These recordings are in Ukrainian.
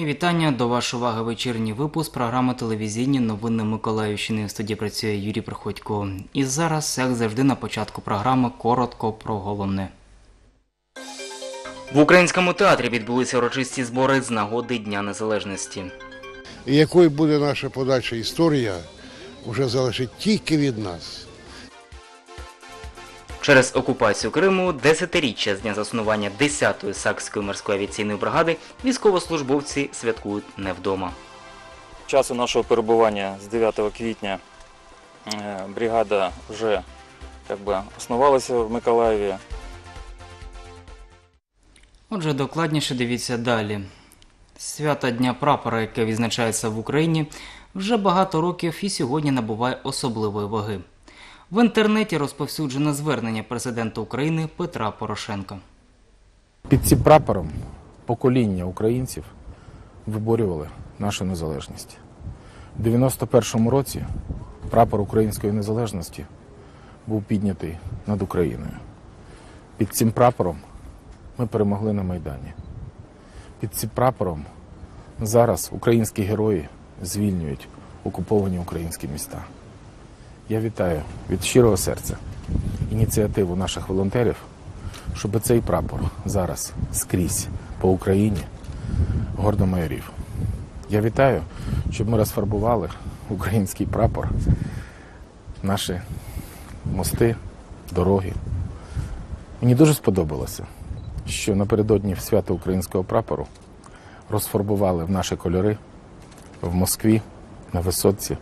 Мої вітання до вашої уваги вечірній випуск програми телевізійні новини Миколаївщини. В студії працює Юрій Приходько. І зараз, як завжди, на початку програми коротко про головне. В українському театрі відбулися урочисті збори з нагоди Дня Незалежності. І якою буде наша подальша історія, вже залежить тільки від нас. Через окупацію Криму, десятиріччя з дня заснування 10-ї Сакської морської авіаційної бригади, військовослужбовці святкують не вдома. часу нашого перебування з 9 квітня е, бригада вже як би, основалася в Миколаєві. Отже, докладніше дивіться далі. Свято Дня прапора, яке відзначається в Україні, вже багато років і сьогодні набуває особливої ваги. В інтернеті розповсюджено звернення президента України Петра Порошенка. Під цим прапором покоління українців виборювали нашу незалежність. У 91-му році прапор української незалежності був піднятий над Україною. Під цим прапором ми перемогли на Майдані. Під цим прапором зараз українські герої звільнюють окуповані українські міста. Я вітаю від щирого серця ініціативу наших волонтерів, щоб цей прапор зараз скрізь по Україні гордо майорів. Я вітаю, щоб ми розфарбували український прапор, наші мости, дороги. Мені дуже сподобалося, що напередодні свята українського прапору розфарбували в наші кольори в Москві на висотці,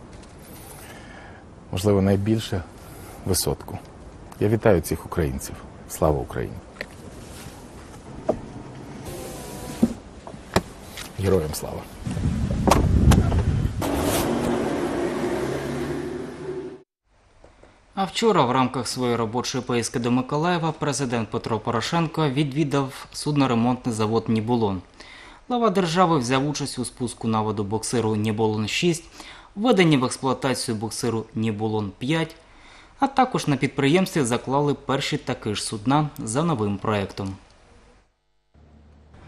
можливо, найбільше висотку. Я вітаю цих українців. Слава Україні! Героям слава! А вчора, в рамках своєї робочої поїздки до Миколаєва, президент Петро Порошенко відвідав судноремонтний завод Нібулон. Глава держави взяв участь у спуску на воду боксиру Нібулон 6, введенні в експлуатацію боксиру Нібулон 5, а також на підприємстві заклали перші такі ж судна за новим проектом.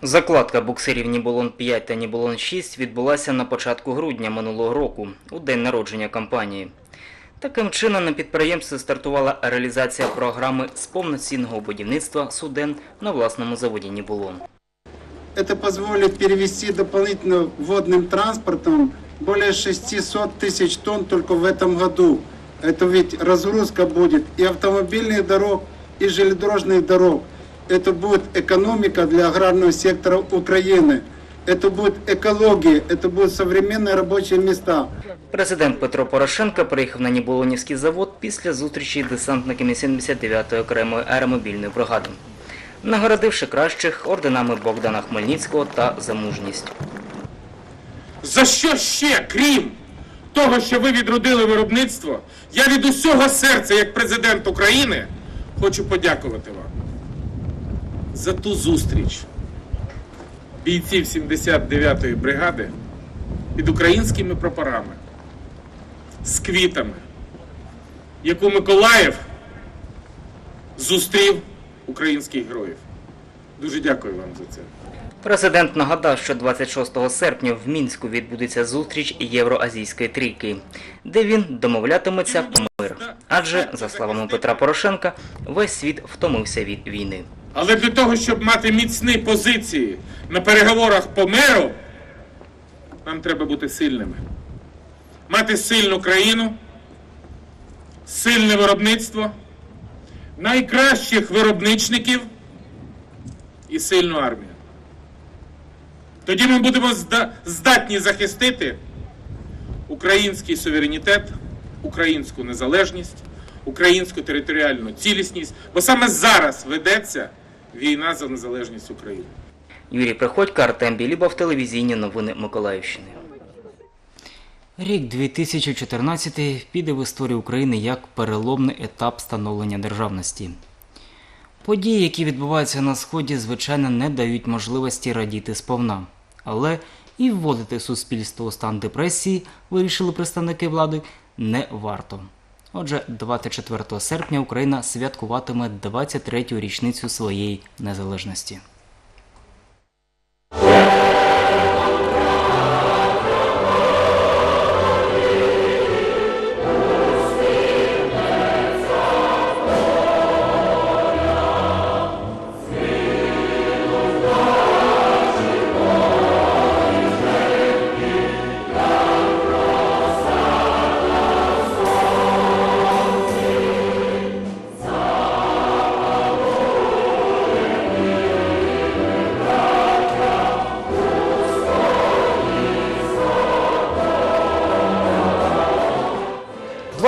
Закладка буксирів Ніболон 5 та Ніболон 6 відбулася на початку грудня минулого року, у день народження компанії. Таким чином на підприємстві стартувала реалізація програми з повноцінного будівництва суден на власному заводі Ніболон. Это позволит перевести дополнительно водным транспортом более 600 тысяч тонн только в этом году. Это ведь разгрузка будет и автомобильных дорог, и железнодорожных дорог. Это будет экономика для аграрного сектора Украины. Это будет экология, это будут современные рабочие места. Президент Петро Порошенко приїхав на Ніболонівський завод після зустрічі з десантниками 79-ї окремої аеромобільної бригади, нагородивши кращих орденами Богдана Хмельницького та за мужність. За що ще, крім того, що ви відродили виробництво, я від усього серця, як президент України, хочу подякувати вам за ту зустріч бійців 79-ї бригади під українськими прапорами з квітами, яку Миколаїв зустрів українських героїв. Дуже дякую вам за це. Президент нагадав, що 26 серпня в Мінську відбудеться зустріч Євроазійської трійки, де він домовлятиметься про мир. Адже, за словами Петра Порошенка, весь світ втомився від війни. Але для того, щоб мати міцні позиції на переговорах по миру, нам треба бути сильними. Мати сильну країну, сильне виробництво, найкращих виробничників і сильну армію. Тоді ми будемо здатні захистити український суверенітет, українську незалежність, українську територіальну цілісність, бо саме зараз ведеться війна за незалежність України. Юрій Приходько, Артем Білібов, телевізійні новини Миколаївщини. Рік 2014 піде в історію України як переломний етап становлення державності. Події, які відбуваються на сході, звичайно, не дають можливості радіти сповна, але і вводити суспільство у стан депресії, вирішили представники влади, не варто. Отже, 24 серпня Україна святкуватиме 23-ю річницю своєї незалежності.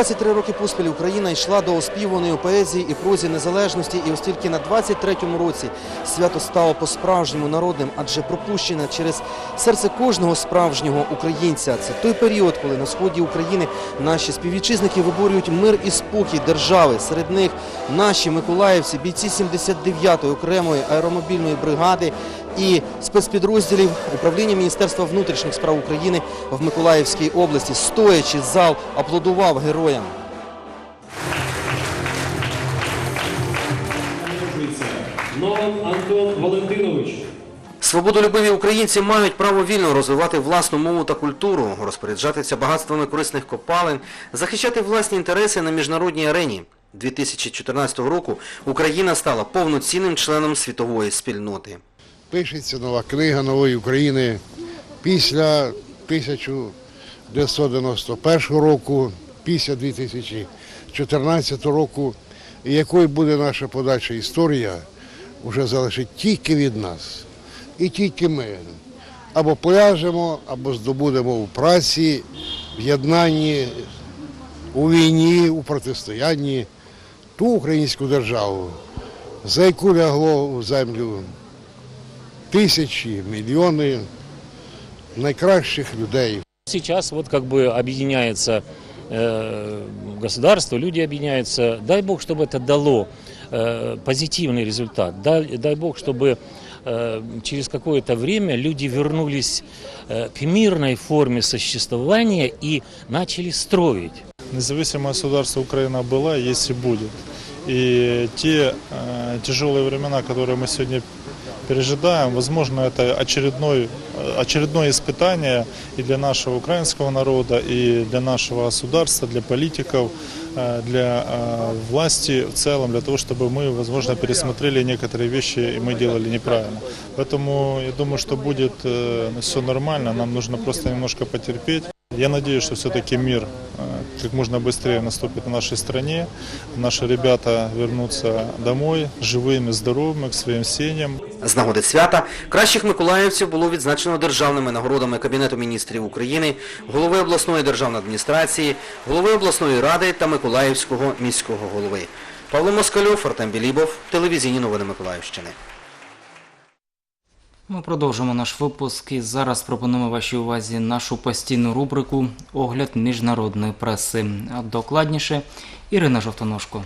23 роки поспіль Україна йшла до оспіваної поезії і прозі незалежності, і ось тільки на 23-му році свято стало по-справжньому народним, адже пропущене через серце кожного справжнього українця. Це той період, коли на сході України наші співвітчизники виборюють мир і спокій держави. Серед них наші миколаївці, бійці 79-ї окремої аеромобільної бригади і спецпідрозділів управління Міністерства внутрішніх справ України в Миколаївській області. Стоячи зал аплодував героям. Новак Антон Валентинович. Свободолюбиві українці мають право вільно розвивати власну мову та культуру, розпоряджатися багатствами корисних копалин, захищати власні інтереси на міжнародній арені. 2014 року Україна стала повноцінним членом світової спільноти. Пишеться нова книга нової України після 1991 року, після 2014 року. Якою буде наша подальша історія, вже залежить тільки від нас. І тільки ми або поляжемо, або здобудемо в праці, в єднанні, у війні, у протистоянні ту українську державу, за яку лягло у землю тисячі, мільйони найкращих людей. Сейчас вот как бы объединяется э, государство, люди объединяются. Дай Бог, чтобы это дало э, позитивный результат. Дай, дай Бог, чтобы э, через какое-то время люди вернулись э, к мирной форме существования и начали строить. Независимое государство Украина была, есть и будет. И те э, тяжелые времена, которые мы сегодня пережидаем, возможно, это очередной, э, очередное испытание и для нашего украинского народа, и для нашего государства, для политиков, э, для э, власти в целом, для того, чтобы мы, возможно, пересмотрели некоторые вещи, и мы делали неправильно. Поэтому я думаю, что будет все нормально, нам нужно просто немножко потерпеть. Я надеюсь, что все-таки мир э, как можно быстрее наступит в нашей стране. Наши ребята вернутся домой живыми, здоровыми, к своим семьям. З нагоди свята кращих миколаївців було відзначено державними нагородами Кабінету міністрів України, голови обласної державної адміністрації, голови обласної ради та Миколаївського міського голови. Павло Москальов, Артем Білібов, телевізійні новини Миколаївщини. Ми продовжимо наш випуск і зараз пропонуємо вашій увазі нашу постійну рубрику Огляд міжнародної преси. А докладніше Ірина Жовтоножко.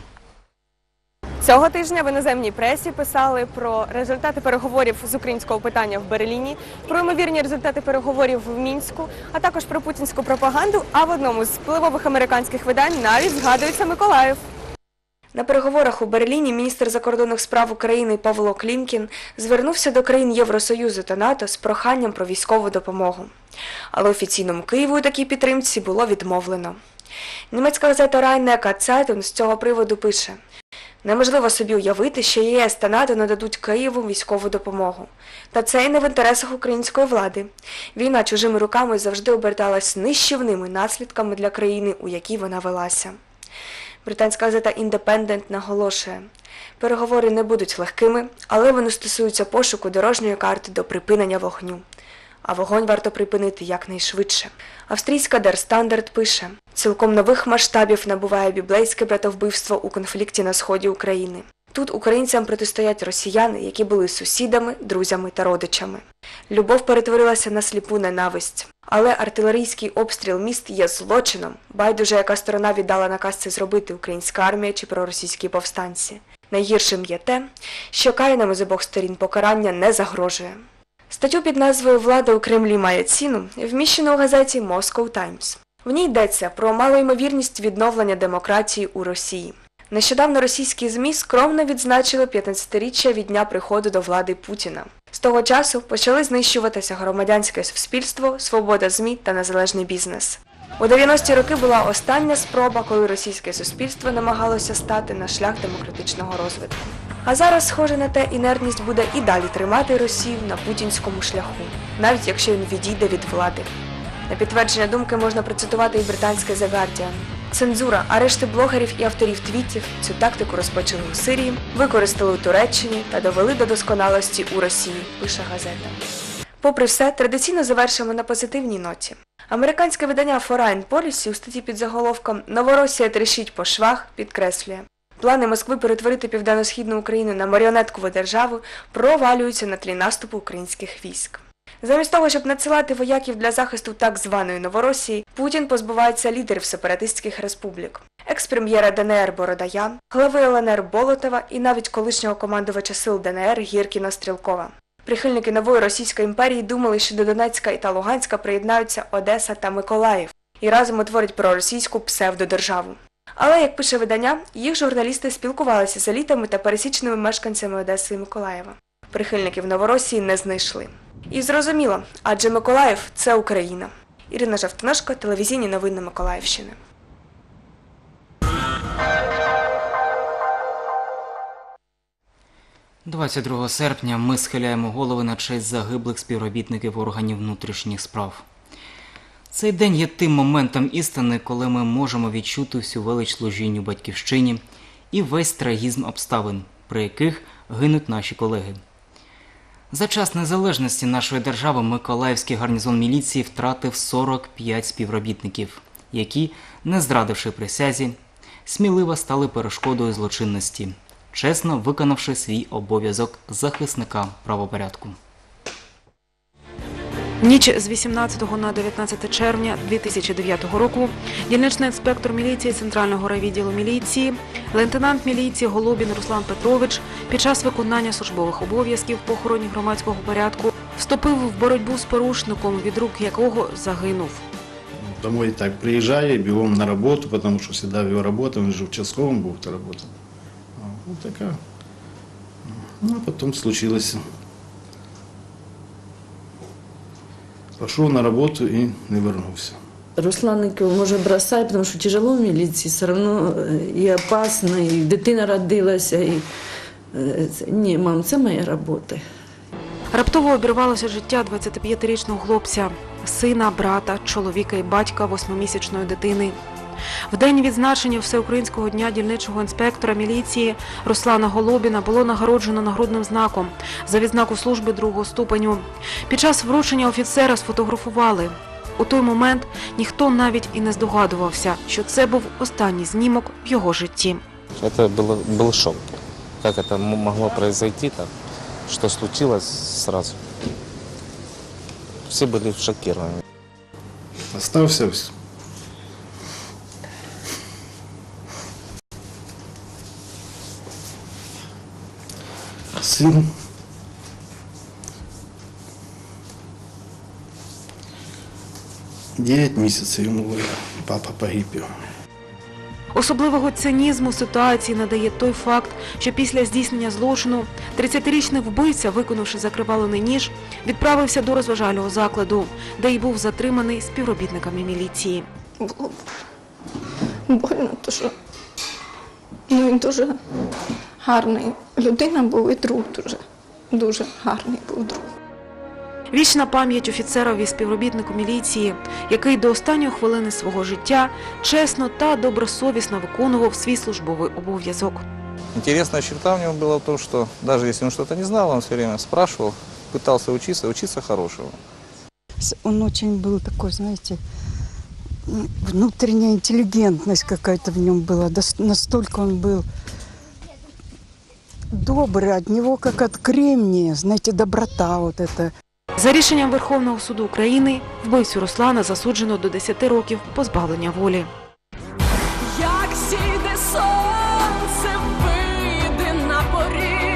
Цього тижня в іноземній пресі писали про результати переговорів з українського питання в Берліні, про ймовірні результати переговорів в Мінську, а також про путінську пропаганду. А в одному з впливових американських видань навіть згадується Миколаїв. На переговорах у Берліні міністр закордонних справ України Павло Клімкін звернувся до країн Євросоюзу та НАТО з проханням про військову допомогу. Але офіційному Києву у такій підтримці було відмовлено. Німецька газета Райнека Цайтун з цього приводу пише: Неможливо собі уявити, що ЄС та НАТО нададуть Києву військову допомогу. Та це і не в інтересах української влади. Війна чужими руками завжди оберталась нищівними наслідками для країни, у якій вона велася. Британська газета Індепендент наголошує, переговори не будуть легкими, але вони стосуються пошуку дорожньої карти до припинення вогню. А вогонь варто припинити якнайшвидше. Австрійська Der Standard пише: цілком нових масштабів набуває біблейське братовбивство у конфлікті на сході України. Тут українцям протистоять росіяни, які були сусідами, друзями та родичами. Любов перетворилася на сліпу ненависть. Але артилерійський обстріл міст є злочином. Байдуже, яка сторона віддала наказ це зробити українська армія чи проросійські повстанці. Найгіршим є те, що каянами з обох сторін покарання не загрожує. Статтю під назвою Влада у Кремлі має ціну вміщено у газеті Moscow Times. В ній йдеться про малоймовірність відновлення демократії у Росії. Нещодавно російські ЗМІ скромно відзначили 15-річчя від дня приходу до влади Путіна. З того часу почали знищуватися громадянське суспільство, свобода ЗМІ та незалежний бізнес. У 90-ті роки була остання спроба, коли російське суспільство намагалося стати на шлях демократичного розвитку. А зараз, схоже на те, інертність буде і далі тримати Росію на путінському шляху, навіть якщо він відійде від влади. На підтвердження думки можна процитувати і британське The Guardian. Цензура, арешти блогерів і авторів твітів цю тактику розпочали у Сирії, використали у Туреччині та довели до досконалості у Росії, пише газета. Попри все, традиційно завершимо на позитивній ноті. Американське видання Foreign Policy у статті під заголовком Новоросія трещить по швах підкреслює. Плани Москви перетворити південно-східну Україну на маріонеткову державу провалюються на тлі наступу українських військ. Замість того, щоб надсилати вояків для захисту так званої Новоросії, Путін позбувається лідерів сепаратистських республік, екс-прем'єра ДНР Бородая, глави ЛНР Болотова і навіть колишнього командувача сил ДНР Гіркіна Стрілкова. Прихильники нової Російської імперії думали, що до Донецька та Луганська приєднаються Одеса та Миколаїв і разом утворять проросійську псевдодержаву. Але, як пише видання, їх журналісти спілкувалися з елітами та пересічними мешканцями Одеси і Миколаєва. Прихильників Новоросії не знайшли. І зрозуміло, адже Миколаїв це Україна. Ірина Жавтоношко, телевізійні новини Миколаївщини. – 22 серпня ми схиляємо голови на честь загиблих співробітників органів внутрішніх справ. Цей день є тим моментом істини, коли ми можемо відчути всю велич служінню батьківщині і весь трагізм обставин, при яких гинуть наші колеги. За час незалежності нашої держави Миколаївський гарнізон міліції втратив 45 співробітників, які, не зрадивши присязі, сміливо стали перешкодою злочинності, чесно виконавши свій обов'язок захисника правопорядку. Ніч з 18 на 19 червня 2009 року дільничний інспектор міліції Центрального райвідділу міліції, лейтенант міліції Голубін Руслан Петрович під час виконання службових обов'язків по охороні громадського порядку вступив в боротьбу з порушником, від рук якого загинув. Домой так приезжаю, бегом на работу, потому что всегда его работа, он же участковым был то работал. Вот такая. Ну, а потом случилось. Пошел на работу и не вернулся. Русланників може бросати, тому що тяжело в міліції, все одно е, і опасно, і дитина родилася. І... е, Ні, мам, це моя робота. Раптово обірвалося життя 25-річного хлопця, сина, брата, чоловіка і батька восьмимісячної дитини. В день відзначення Всеукраїнського дня дільничого інспектора міліції Руслана Голобіна було нагороджено нагрудним знаком за відзнаку служби другого ступеню. Під час вручення офіцера сфотографували. У той момент ніхто навіть і не здогадувався, що це був останній знімок в його житті. Это было, был шок. Как это м- могло произойти так? Что случилось сразу? Все были шокированы. Остался сын. Девять месяцев ему было. Папа погиб. Особливого цинізму ситуації надає той факт, що після здійснення злочину 30-річний вбивця, виконавши закривалений ніж, відправився до розважального закладу, де й був затриманий співробітниками міліції. Було больно, то що ну, він дуже гарний людина був і друг дуже, дуже гарний був друг. Вічна пам'ять офіцерові співробітнику міліції, який до останньої хвилини свого життя чесно та добросовісно виконував свій службовий обов'язок. Интересная черта у него была в том, что даже если он что-то не знал, он все время спрашивал, пытался учиться, учиться хорошего. С- Он очень был такой, знаете, м, внутренняя интеллигентность какая-то в нем была. Дос- Настолько он был добрый, от него как от кремния, знаете, доброта вот эта. За рішенням Верховного суду України вбивцю Руслана засуджено до 10 років позбавлення волі. Як сійде сонце вийде на поріг,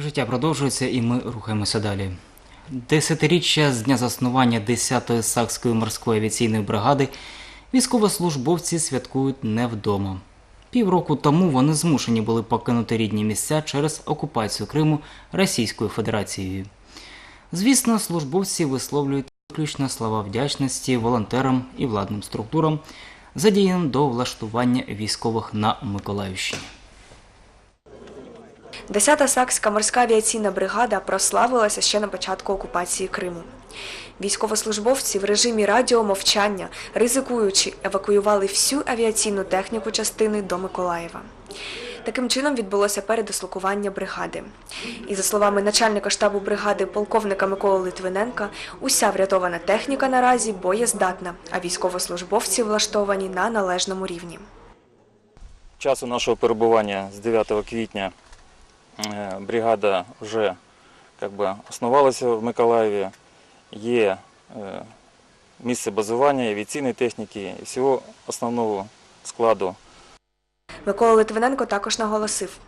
Життя продовжується і ми рухаємося далі. Десятиріччя з дня заснування 10-ї Сакської морської авіаційної бригади військовослужбовці святкують не вдома. Півроку тому вони змушені були покинути рідні місця через окупацію Криму Російською Федерацією. Звісно, службовці висловлюють виключно слова вдячності волонтерам і владним структурам, задіяним до влаштування військових на Миколаївщині. 10-та Сакська морська авіаційна бригада прославилася ще на початку окупації Криму. Військовослужбовці в режимі радіомовчання, ризикуючи, евакуювали всю авіаційну техніку частини до Миколаєва. Таким чином відбулося передислокування бригади. І за словами начальника штабу бригади полковника Миколи Литвиненка, уся врятована техніка наразі боєздатна, а військовослужбовці влаштовані на належному рівні. Часу нашого перебування з 9 квітня бригада вже как би, основалася в Миколаєві. Є е, місце базування авіаційної техніки і всього основного складу Микола Литвиненко також наголосив,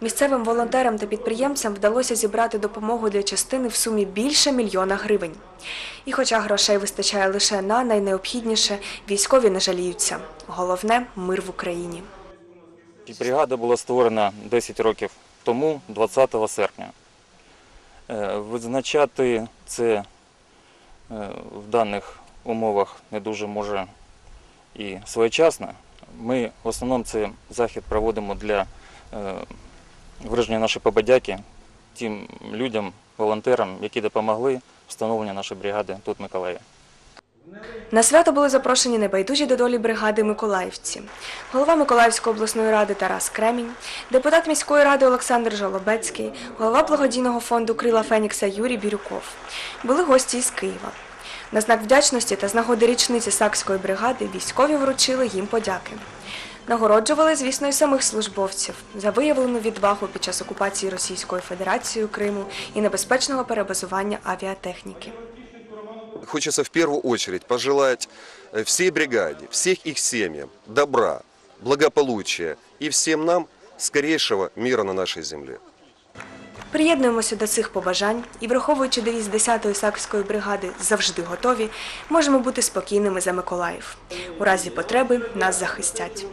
місцевим волонтерам та підприємцям вдалося зібрати допомогу для частини в сумі більше мільйона гривень. І хоча грошей вистачає лише на найнеобхідніше, військові не жаліються. Головне мир в Україні. Бригада була створена 10 років тому, 20 серпня. Е, Визначати це е, в даних умовах не дуже може і своєчасно. Ми в основному цей захід проводимо для е, вираження нашої побадяки тим людям, волонтерам, які допомогли встановленню нашої бригади тут в Миколаєві. На свято були запрошені небайдужі до долі бригади Миколаївці, голова Миколаївської обласної ради Тарас Кремінь, депутат міської ради Олександр Жолобецький, голова благодійного фонду Крила Фенікса Юрій Бірюков. Були гості із Києва. На знак вдячності та з нагоди річниці Сакської бригади військові вручили їм подяки. Нагороджували, звісно, і самих службовців за виявлену відвагу під час окупації Російською Федерацією Криму і небезпечного перебазування авіатехніки. Хочется в первую очередь пожелать э, всей бригаде, всех их семьям добра, благополучия и всем нам скорейшего мира на нашей земле. Приєднуємося до цих побажань і, враховуючи девіз 10-ї Сакської бригади завжди готові, можемо бути спокійними за Миколаїв. У разі потреби нас захистять.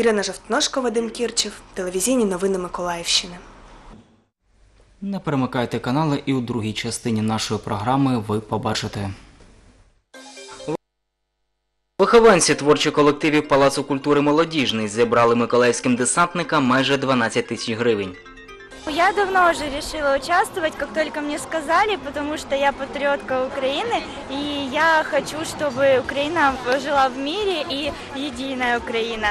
Ірина Жовтношко, Вадим Кірчев, телевізійні новини Миколаївщини. Не перемикайте канали, і у другій частині нашої програми ви побачите. Вихованці творчих колективів Палацу культури молодіжний зібрали миколаївським десантникам майже 12 тисяч гривень. Я давно уже решила участвовать, как только мне сказали, потому что я патриотка Украины, и я хочу, чтобы Украина жила в мире и единая Украина.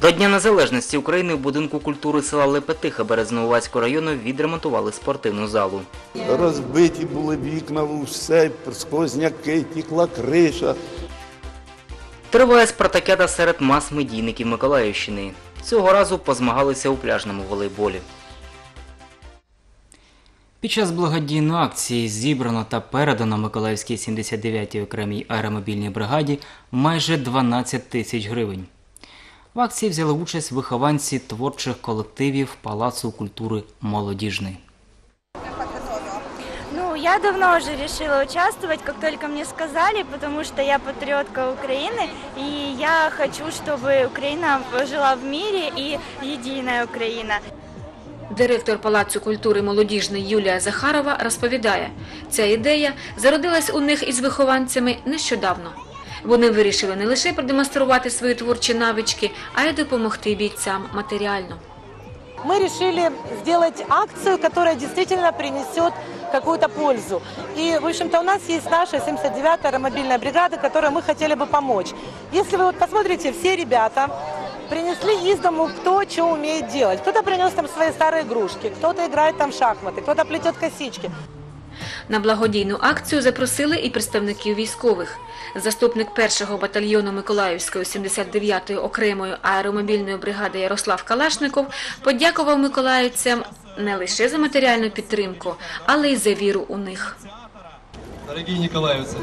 До Дня Незалежності України в будинку культури села Лепетиха Березновацького району відремонтували спортивну залу. Розбиті були вікна, все, сквозняки, тікла криша. Триває спартакіада серед мас-медійників Миколаївщини. Цього разу позмагалися у пляжному волейболі. Під час благодійної акції зібрано та передано Миколаївській 79-й окремій аеромобільній бригаді майже 12 тисяч гривень. В акції взяли участь вихованці творчих колективів Палацу культури Молодіжний. Ну, я давно уже решила участвовать, как только мне сказали, потому что я патриотка Украины, и я хочу, чтобы Украина жила в мире и единая Украина. Директор Палацу культури молодіжний Юлія Захарова розповідає, ця ідея зародилась у них із вихованцями нещодавно. Вони вирішили не лише продемонструвати свої творчі навички, а й допомогти бійцям матеріально. мы решили сделать акцию, которая действительно принесет какую-то пользу. И, в общем-то, у нас есть наша 79-я аэромобильная бригада, которой мы хотели бы помочь. Если вы вот посмотрите, все ребята принесли из дому, кто что умеет делать. Кто-то принес там свои старые игрушки, кто-то играет там в шахматы, кто-то плетет косички. На благодійну акцію запросили і представників військових. Заступник першого батальйону Миколаївської 79-ї окремої аеромобільної бригади Ярослав Калашников подякував миколаївцям не лише за матеріальну підтримку, але й за віру у них. Дорогие николаевцы,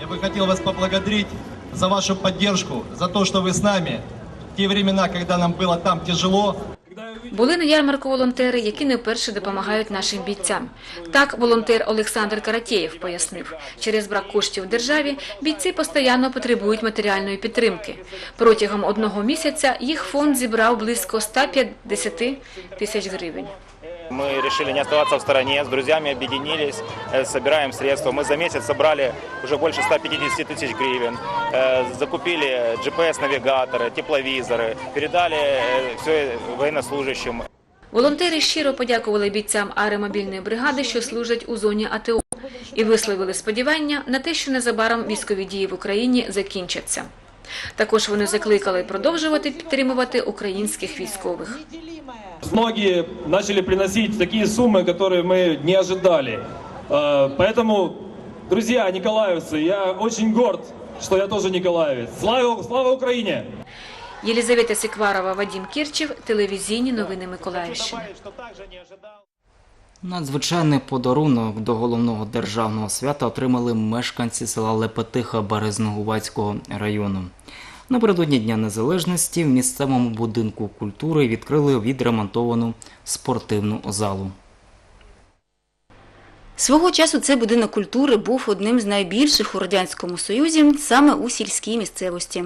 я бы хотел вас поблагодарить за вашу поддержку, за то, что вы с нами в те времена, когда нам было там тяжело. Були на ярмарку волонтери, які не вперше допомагають нашим бійцям. Так, волонтер Олександр Каратєєв пояснив, через брак коштів в державі бійці постійно потребують матеріальної підтримки. Протягом одного місяця їх фонд зібрав близько 150 тисяч гривень. Мы решили не оставаться в стороне, с друзьями объединились, э, собираем средства. Мы за месяц собрали уже больше 150 тысяч гривен, э, закупили GPS-навигаторы, тепловизоры, передали все военнослужащим. Волонтери щиро подякували бійцям аеромобільної бригади, що служать у зоні АТО, і висловили сподівання на те, що незабаром військові дії в Україні закінчаться. Також вони закликали продовжувати підтримувати українських військових. Многие начали приносить такие суммы, которые мы не ожидали. Э, Поэтому, друзья, николаевцы, я очень горд, что я тоже николаевец. Слава, слава Украине! Єлізавета Сікварова, Вадім Кірчев, телевізійні новини Миколаївщини. Надзвичайний подарунок до головного державного свята отримали мешканці села Лепетиха Березногувацького району. Напередодні Дня Незалежності в місцевому будинку культури відкрили відремонтовану спортивну залу. Свого часу цей будинок культури був одним з найбільших у Радянському Союзі саме у сільській місцевості.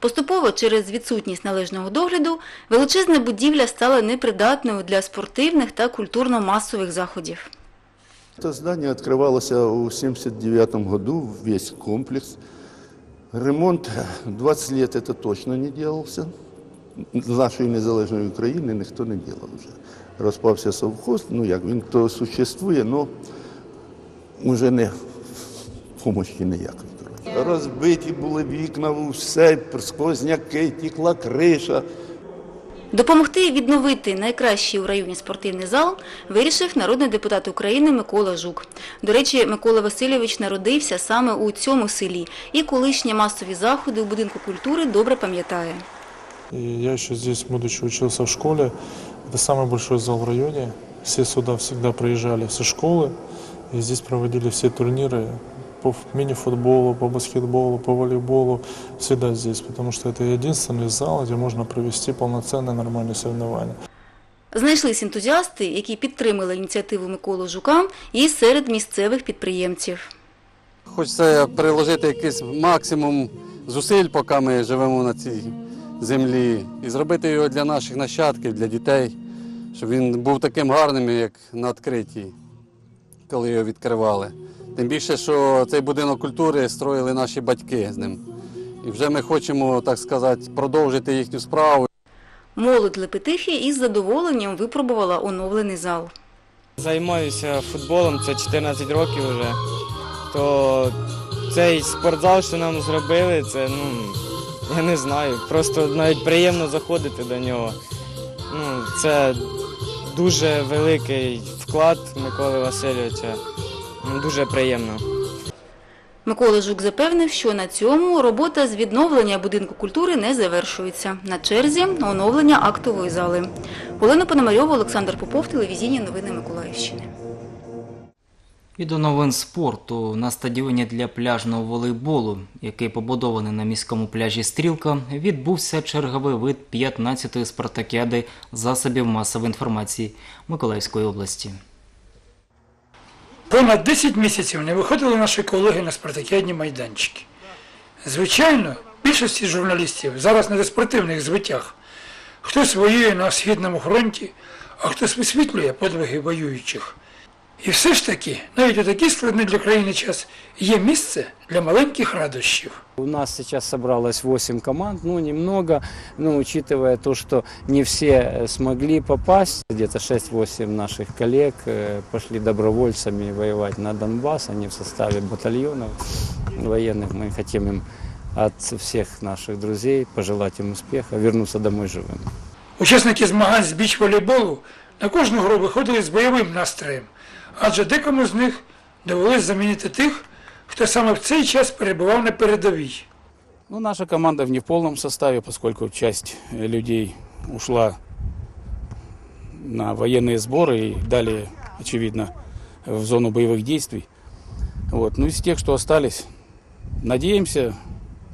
Поступово через відсутність належного догляду величезна будівля стала непридатною для спортивних та культурно-масових заходів. Это здание открывалось в 79 году, весь комплекс. Ремонт 20 лет это точно не делался. З нашої незалежної України ніхто не делав вже. Розпався совхоз, ну як він то существує, але вже не помощі ніякої. коротше. Розбиті були вікна, все, сквозняки, тікла криша. Допомогти відновити найкращий у районі спортивний зал вирішив народний депутат України Микола Жук. До речі, Микола Васильович народився саме у цьому селі і колишні масові заходи у будинку культури добре пам'ятає. И я еще здесь, будучи учился в школе, это самый большой зал в районе. Все сюда всегда приезжали со школы, и здесь проводили все турниры по ф- мини-футболу, по баскетболу, по волейболу, всегда здесь, потому что это единственный зал, где можно провести полноценные нормальные соревнования. Знайшлись ентузіасти, які підтримали ініціативу Миколи Жука і серед місцевих підприємців. Хочеться приложити якийсь максимум зусиль, поки ми живемо на цій землі, і зробити його для наших нащадків, для дітей, щоб він був таким гарним, як на відкритті, коли його відкривали. Тим більше, що цей будинок культури строїли наші батьки з ним. І вже ми хочемо, так сказати, продовжити їхню справу. Молодь Лепетихи із задоволенням випробувала оновлений зал. Займаюся футболом, це 14 років вже. То цей спортзал, що нам зробили, це ну я не знаю. Просто навіть приємно заходити до нього. Ну, це дуже великий вклад Миколи Васильовича. Ну, Дуже приємно. Микола Жук запевнив, що на цьому робота з відновлення будинку культури не завершується. На черзі оновлення актової зали. Олена Пономарьова, Олександр Попов, телевізійні новини Миколаївщини. І до новин спорту на стадіоні для пляжного волейболу, який побудований на міському пляжі Стрілка, відбувся черговий вид 15-ї спартакіади засобів масової інформації Миколаївської області. Понад 10 місяців не виходили наші колеги на спартакіадні майданчики. Звичайно, більшості журналістів зараз не до спортивних звитяг. Хтось воює на Східному фронті, а хтось висвітлює подвиги воюючих. І все ж таки, навіть у такий складний для країни час є місце для маленьких радощів. У нас сейчас собралось 8 команд, ну немного, но учитывая то, что не все э, смогли попасть, где-то 6-8 наших коллег э, пошли добровольцами воевать на Донбасс, они в составе батальонов военных, мы хотим им от всех наших друзей пожелать им успеха, вернуться домой живым. Учасники змагань з біч-волейболу на кожну гру виходили з бойовим настроєм, адже декому з них довелось замінити тих, хто саме в цей час перебував на передовій. Ну, наша команда в не в полном составе, поскольку часть э, людей ушла на военные сборы и далее, очевидно, в зону боевых действий. Вот. Ну, из тех, что остались, надеемся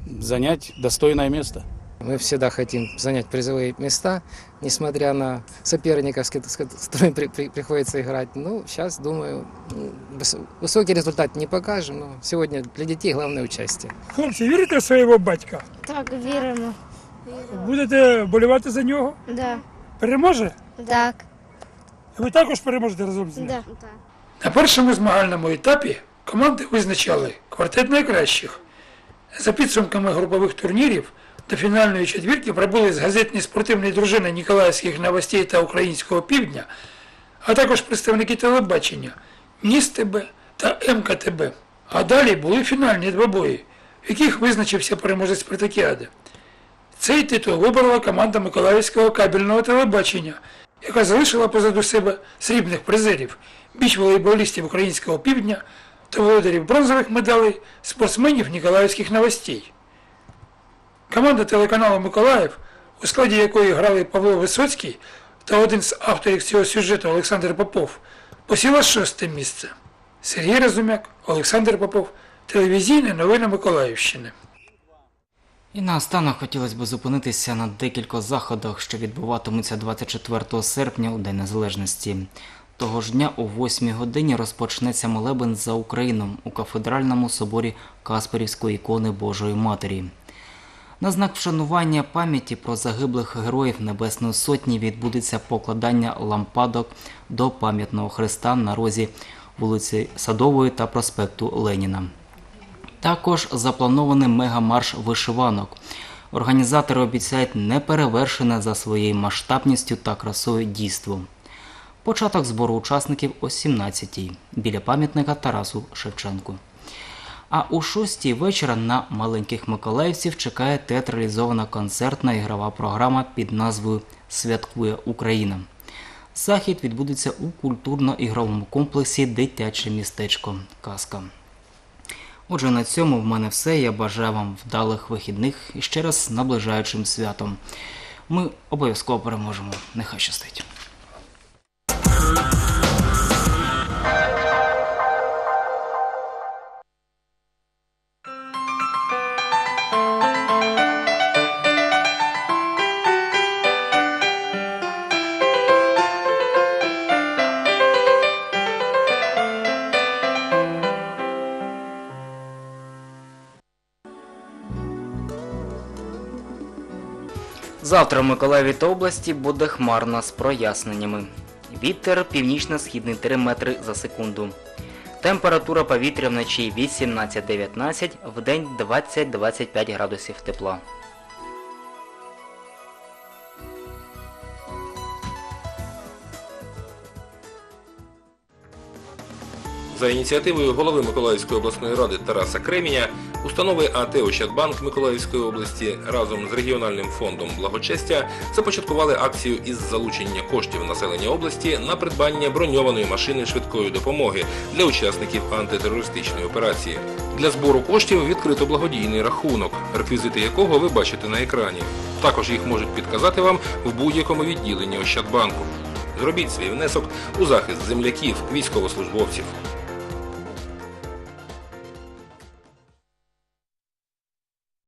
занять достойное место. Мы всегда хотим занять призовые места, несмотря на соперников, с ко- с ко- с которыми при- при- приходится играть. Ну, сейчас, думаю, ну, выс- высокий результат не покажем, но сегодня для детей главное участие. Хлопці, вірите в свого батька? Так, віримо. Будете болювати за нього? Да. Переможе? Так. І ви також переможете разом з ним? Да. На першому змагальному етапі команди визначали квартет найкращих. За підсумками групових турнірів до фінальної четвірки прибули газетні спортивні дружини Ніколаївських новостей та Українського півдня, а також представники телебачення Ніс ТБ та МКТБ. А далі були фінальні двобої, в яких визначився переможець спартакіади. Цей титул виборола команда Миколаївського кабельного телебачення, яка залишила позаду себе срібних призерів, біч волейболістів українського півдня та володарів бронзових медалей спортсменів Ніколаївських новостей. Команда телеканалу Миколаїв, у складі якої грали Павло Висоцький та один з авторів цього сюжету Олександр Попов, посіла шосте місце. Сергій Разумяк, Олександр Попов, телевізійні новини Миколаївщини. І наостанок хотілося б зупинитися на декількох заходах, що відбуватимуться 24 серпня у День Незалежності. Того ж дня о 8 годині розпочнеться молебен за Україну у кафедральному соборі Касперівської ікони Божої Матері. На знак вшанування пам'яті про загиблих героїв Небесної Сотні відбудеться покладання лампадок до пам'ятного хреста на розі вулиці Садової та проспекту Леніна. Також запланований мегамарш вишиванок. Організатори обіцяють неперевершене за своєю масштабністю та красою дійство. Початок збору учасників о 17-й біля пам'ятника Тарасу Шевченку. А у 6-й вечора на маленьких миколаївців чекає театралізована концертна ігрова програма під назвою Святкує Україна. Захід відбудеться у культурно-ігровому комплексі Дитяче містечко Казка. Отже, на цьому в мене все. Я бажаю вам вдалих вихідних і ще раз наближаючим святом. Ми обов'язково переможемо. Нехай щастить. Завтра в Миколаєві та області буде хмарно з проясненнями. Вітер північно-східний 3 метри за секунду. Температура повітря вночі 18-19, вдень 20-25 градусів тепла. За ініціативою голови Миколаївської обласної ради Тараса Креміня, установи АТ Ощадбанк Миколаївської області разом з регіональним фондом благочестя започаткували акцію із залучення коштів населення області на придбання броньованої машини швидкої допомоги для учасників антитерористичної операції. Для збору коштів відкрито благодійний рахунок, реквізити якого ви бачите на екрані. Також їх можуть підказати вам в будь-якому відділенні Ощадбанку. Зробіть свій внесок у захист земляків, військовослужбовців.